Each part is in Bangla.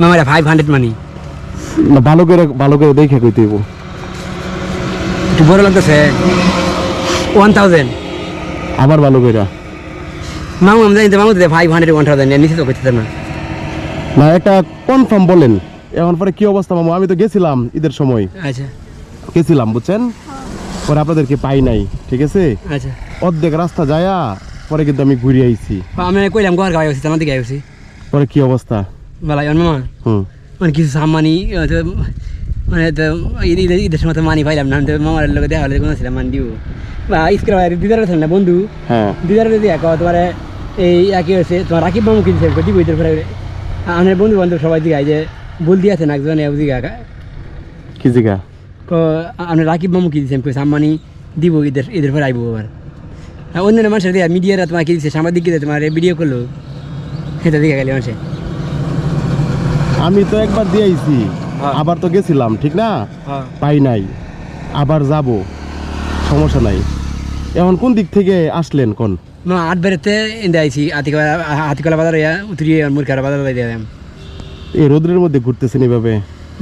মামারা ফাইভ হান্ড্রেড মানি। না ভালো করে ভালো করে দেখে কইতে হইব। একটু বড় লাগতেছে। ওয়ান থাউজেন্ড আবার ভালো করে মামু আমি জানি মামু ফাইভ হান্ড্রেড ওয়ান থাউজেন্ড নিচে তো করতে না। না একটা কনফার্ম বলেন। এখন পরে কি অবস্থা মামু? আমি তো গেছিলাম ঈদের সময়। আচ্ছা। গেছিলাম বুঝছেন? পরে আপনাদেরকে পাই নাই ঠিক আছে? আচ্ছা। অর্ধেক রাস্তা যায়া পরে কিন্তু আমি ঘুরে আইছি। আমি কইলাম ঘর গায়ে আসছি তোমার দিকে আসছি পরে কি অবস্থা? বলা মামা হুম মানে কিছু সামানি মানে তো ঈদ- ঈদ- ঈদের সময় তো মানি পাইলাম না তো মামার লোক দেখা হলে কোনো ছিলাম মানি দিব বা স্কুল দিদার না বন্ধু হ্যাঁ দিদার এক তোমার এই একই হয়েছে তোমার রাকিব মামু কিনছে দিব ঈদের পরে আমার বন্ধু বান্ধব সবাই দিকে যে বল না একজন দিকে কি জিগা আমরা রাকিব মামু কি দিয়েছেন কই সাম্মানি দিব ঈদের ঈদের পরে আইবো আবার অন্যান্য মানুষের দিয়ে মিডিয়ারা তোমার কি দিচ্ছে সাংবাদিক দিকে তোমার ভিডিও করল সেটা দিকে গেলে মানুষে আমি তো একবার দিয়ে আইছি হ্যাঁ। আবার তো গেছিলাম ঠিক না? পাই নাই আবার যাব সমস্যা নাই। এখন কোন দিক থেকে আসলেন কোন? মা আট বেরোতে এনে আইছি হাতিকলা হাতিকলা বাজার উতরিয়ে মুরখার বাজার দিয়ে এই রোদ্রের মধ্যে ঘুরতেছেন এভাবে?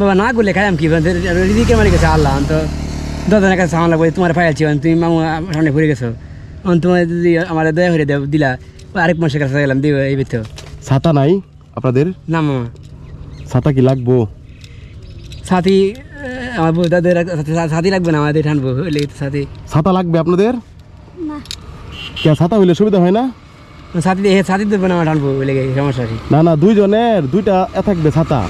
বাবা না করলে খাইলাম কি? রিদিকে মারি গেছে আল্লাহ তো দাদার কাছে সামান লাগবে তোমার পাইছি তুমি মামু সামনে ঘুরে গেছো। এখন তোমার যদি আমার দয়া করে দেব দিলা আরেক মানুষের কাছে গেলাম দিব এই ভিতর ছাতা নাই আপনাদের? না মামা। ছাতা কি লাগবো? সাথী আমার দাদের সাথে- লাগবে না আমাদের ঠানবো সাথী। ছাতা লাগবে আপনাদের? কে ছাতা হইলে সুবিধা হয় না? সাথী দিয়ে সাথী দেবো না আমার ঠানবো হইলে সমস্যা না না দুইজনের দুইটা এ থাকবে ছাতা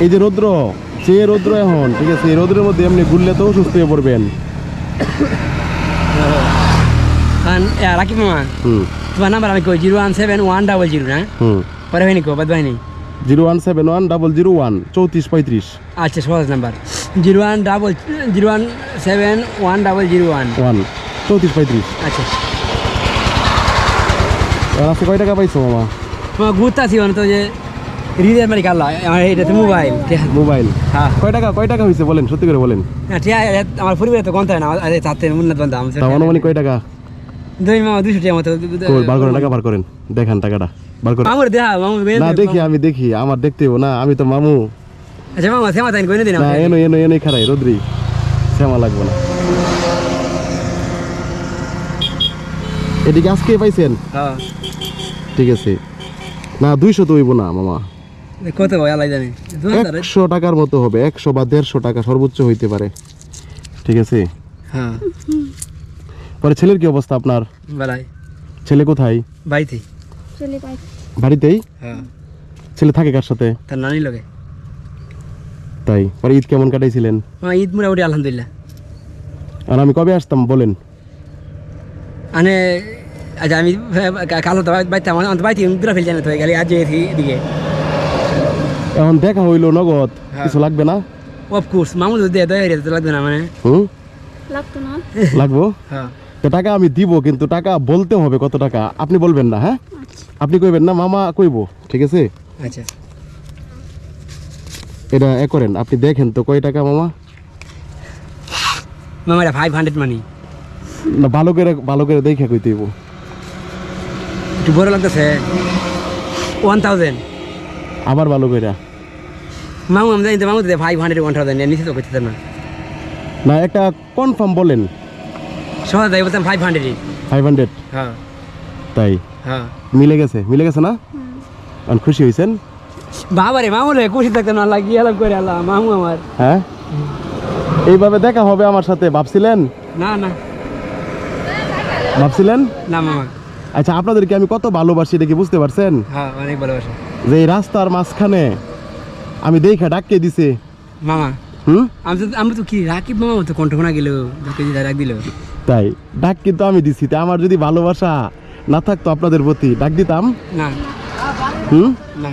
এই যে রৌদ্র যে রৌদ্র এখন ঠিক আছে? এই রৌদ্রের মধ্যে এমনি ঘুরলে তো সুস্থ হয়ে পড়বেন। রাকিব মামা হুম। তোমার নাম্বার আমি কই? Zero one seven one double zero না? হুম। পরে হয়নি কো বাদ হয়নি? Zero one seven one double zero one চৌত্রিশ পঁয়ত্রিশ। আচ্ছা সহজ number. Zero one double zero one seven one double zero one. One চৌত্রিশ পঁয়ত্রিশ। আচ্ছা। আর কয় টাকা পাইছো মামা? তোমার ঘুরতে আসি তো যে হৃদয় মারি কাল্লা আমার এটা তো মোবাইল মোবাইল। হ্যাঁ। কয় টাকা কয় টাকা হয়েছে বলেন সত্যি করে বলেন। না, ঠিক আছে আমার পরিবারে তো গন্থ হয় না তাতে উন্নত বান্ধব আমার কয় টাকা? দুই মামা দুইশো টাকা মতো। বার করেন টাকা বার করেন। দেখান টাকাটা। বার করেন। দেখা মামু না দেখি আমি দেখি। আমার দেখতে না আমি তো মামু। আচ্ছা মামা সেমা তাই কই দিন না এনো এনো এনো খারাই রোদ্রি। শ্যামা লাগবো না। এদিকে আজকে পাইছেন? হ্যাঁ। ঠিক আছে। না দুইশো তো হইব না মামা। কত ভাই আলাই জানি। একশো টাকার মতো হবে একশো বা দেড়শো টাকা সর্বোচ্চ হইতে পারে। ঠিক আছে? হ্যাঁ। পরে ছেলের কি অবস্থা আপনার? বেলায়। ছেলে কোথায়? বাড়িতে বাড়িতেই? হ্যাঁ। ছেলে থাকে কার সাথে? তার নানি লগে। তাই পরে ঈদ কেমন কাটাইছিলেন? আমার ঈদ মোটামুটি আলহামদুলিল্লাহ। আর আমি কবে আসতাম বলেন। মানে আচ্ছা আমি কালো তো বাইতে আমার আমার বাইতে দূরা ফেল জানে তো গেলে আজ এসি এদিকে। এখন দেখা হইল নগদ হ্যাঁ। কিছু লাগবে না? অফকোর্স মামু যদি দয়া হয়ে লাগবে না মানে। হুম? লাগতো না। লাগবো? হ্যাঁ। তো টাকা আমি দিব কিন্তু টাকা বলতে হবে কত টাকা? আপনি বলবেন না হ্যাঁ? আপনি কইবেন না মামা কইব ঠিক আছে? আচ্ছা। এটা এ করেন আপনি দেখেন তো কয় টাকা মামা? মামা এটা ফাইভ হান্ড্রেড মানি না ভালো করে ভালো করে দেখে কই হইব। একটু বড় লাগতেছে। ওয়ান থাউজেন্ড আবার ভালো করে মামু আমি জানি তো মামু ফাইভ হান্ড্রেড ওয়ান থাউজেন্ড নিচে তো করতে না। না একটা কনফার্ম বলেন। সহজ তাই বলতাম ফাইভ হান্ড্রেড ফাইভ হান্ড্রেড হ্যাঁ। তাই? হ্যাঁ। মিলে গেছে? মিলে গেছে না? খুশি হয়েছেন? বাবা রে মামু রে খুশি থাকতাম না আল্লাহ কি আলাপ করে আল্লাহ মামু আমার। হ্যাঁ? এইভাবে দেখা হবে আমার সাথে ভাবছিলেন? না না। ভাবছিলেন? না মামা। আচ্ছা আপনাদেরকে আমি কত ভালোবাসি এটা কি বুঝতে পারছেন? হ্যাঁ অনেক ভালোবাসা। যে এই রাস্তার মাঝখানে আমি দেখে ডাককে দিছে। মামা হুম? আমি তো কি রাকিব মামা তো কণ্ঠনা গেল কেজি ডাক দিল। তাই ডাক কিন্তু আমি দিছি তা আমার যদি ভালোবাসা না থাকতো আপনাদের প্রতি ডাক দিতাম? না। হুম? না।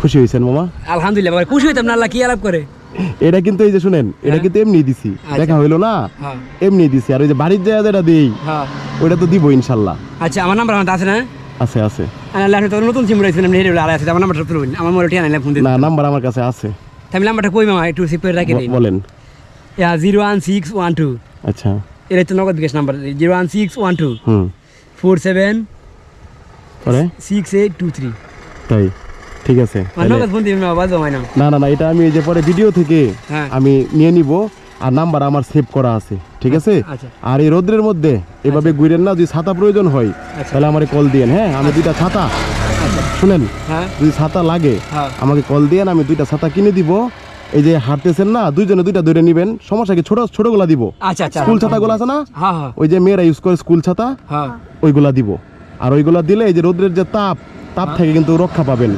খুশি হয়েছেন মামা? আলহামদুলিল্লাহ বাবা, খুশি হইতাম না আল্লাহ কি আলাপ করে? এটা কিন্তু এই যে শুনেন এটা কিন্তু এমনি দিছি আচ্ছা। দেখা হইল না? হ্যাঁ। এমনি দিছি আর ওই যে বাড়ির জায়গা যেটা দিই হ্যাঁ। ওইটা তো দিব ইনশাল্লাহ। আচ্ছা আমার নাম্বার আমার আছে না? আছে আছে। আল্লাহ তো নতুন সিম রয়েছে আমি হেরে আছে আমার আমার মোবাইল ঠিক আনাইলাম ফোন দিন না নাম্বার আমার কাছে আছে। আমি নাম্বারটা কই মামা একটু সেভ করে রাখি দিন। বলেন। Yeah zero one six one two আচ্ছা। এটা তো Nagad bKash number zero one six one two হুম। Four seven six eight two three তাই ঠিক আছে। না। না না এটা আমি যে পরে ভিডিও থেকে হ্যাঁ। আমি নিয়ে নিব আর নাম্বার আমার সেভ করা আছে ঠিক আছে? আচ্ছা। আর এই রোদ্রের মধ্যে এভাবে ঘুরেন না যদি ছাতা প্রয়োজন হয় আচ্ছা। তাহলে আমাকে কল দিয়েন হ্যাঁ? আমি দুইটা ছাতা শুনেন হ্যাঁ। যদি ছাতা লাগে হ্যাঁ। আমাকে কল দিয়েন আমি দুইটা ছাতা কিনে দিব। এই যে হাঁটতেছেন না দুইজনে দুইটা ধরে নিবেন। সমস্যা কি? ছোট ছোট ছোটগুলা দিব। আচ্ছা আচ্ছা। স্কুল ছাতাগুলো আছে না? হ্যাঁ হ্যাঁ। ওই যে মেয়েরা ইউজ করে স্কুল ছাতা ওইগুলা দিব। আর ওইগুলা দিলে এই যে রোদ্রের যে তাপ তাপ থেকে কিন্তু রক্ষা পাবেন।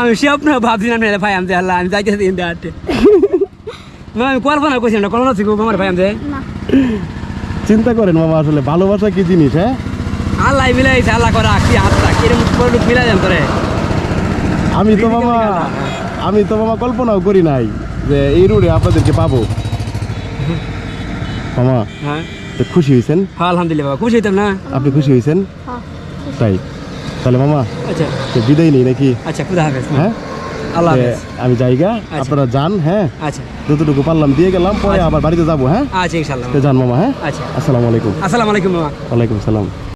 আমি সে আপনার ভাবছি না ভাই আমি আল্লাহ আমি যাইতেছি দিন হাঁটতে। মা আমি কল্পনা করছি না কল্পনা শিখব আমার ভাই আমি চিন্তা করেন মামা আসলে ভালোবাসা কি জিনিস হ্যাঁ? আল্লাহ মিলাইছে আল্লাহ করে কি হাতটা কিরম করে মিলাই যান তোরে? আমি তো মামা আমি তো মামা কল্পনাও করি নাই যে এই রোডে আপনাদেরকে পাবো। মামা হ্যাঁ। খুশি হয়েছেন? হ্যাঁ আলহামদুলিল্লাহ বাবা খুশি হইতাম না? আপনি খুশি হয়েছেন? হ্যাঁ তাই। তাহলে মামা আচ্ছা। বিদায় নেই নাকি? আচ্ছা খুদা হাফেজ হ্যাঁ? আল্লাহ আমি জায়গা আপনারা যান হ্যাঁ? আচ্ছা। যতটুকু পারলাম দিয়ে গেলাম পরে আবার বাড়িতে যাব হ্যাঁ? আচ্ছা ইনশাল্লাহ। যান মামা হ্যাঁ? আচ্ছা। আসসালামু আলাইকুম। আসসালামু আলাইকুম মামা। ওয়ালাইকুম আসসালাম।